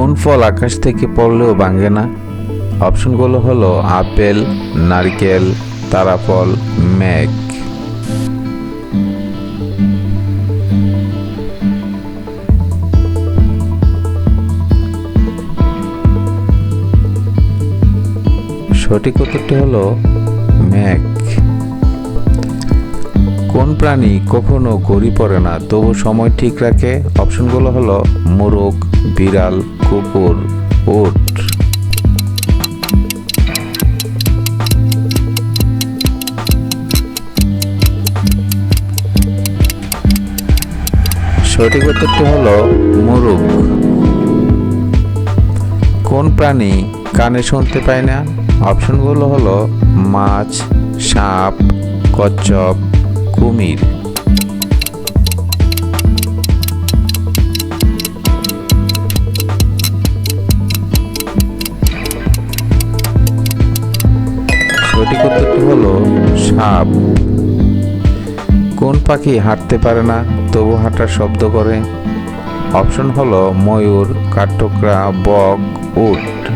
কোন ফল আকাশ থেকে পড়লেও ভাঙে না? অপশনগুলো হলো আপেল, নারকেল তারাফল মেঘ। সঠিক উত্তরটি হলো মেঘ। কোন প্রাণী কখনো ঘড়ি পড়ে না। তবু সময় ঠিক রাখে। অপশনগুলো হলো মোরগ, বিড়াল, কুকুর, উট। সঠিক উত্তরটি হলো মোরগ। কোন প্রাণী কানে শুনতে পায় না? অপশনগুলো হলো মাছ, সাপ, কচ্ছপ কুমির। সঠিক উত্তরটি হলো সাপ। কোন পাখি হাঁটতে পারে না, তবু হাঁটার শব্দ করে? অপশন হলো ময়ূর, কাঠঠোকরা, বক, উট।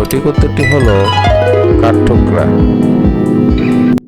সঠিক উত্তরটি হলো কাঠঠোকরা।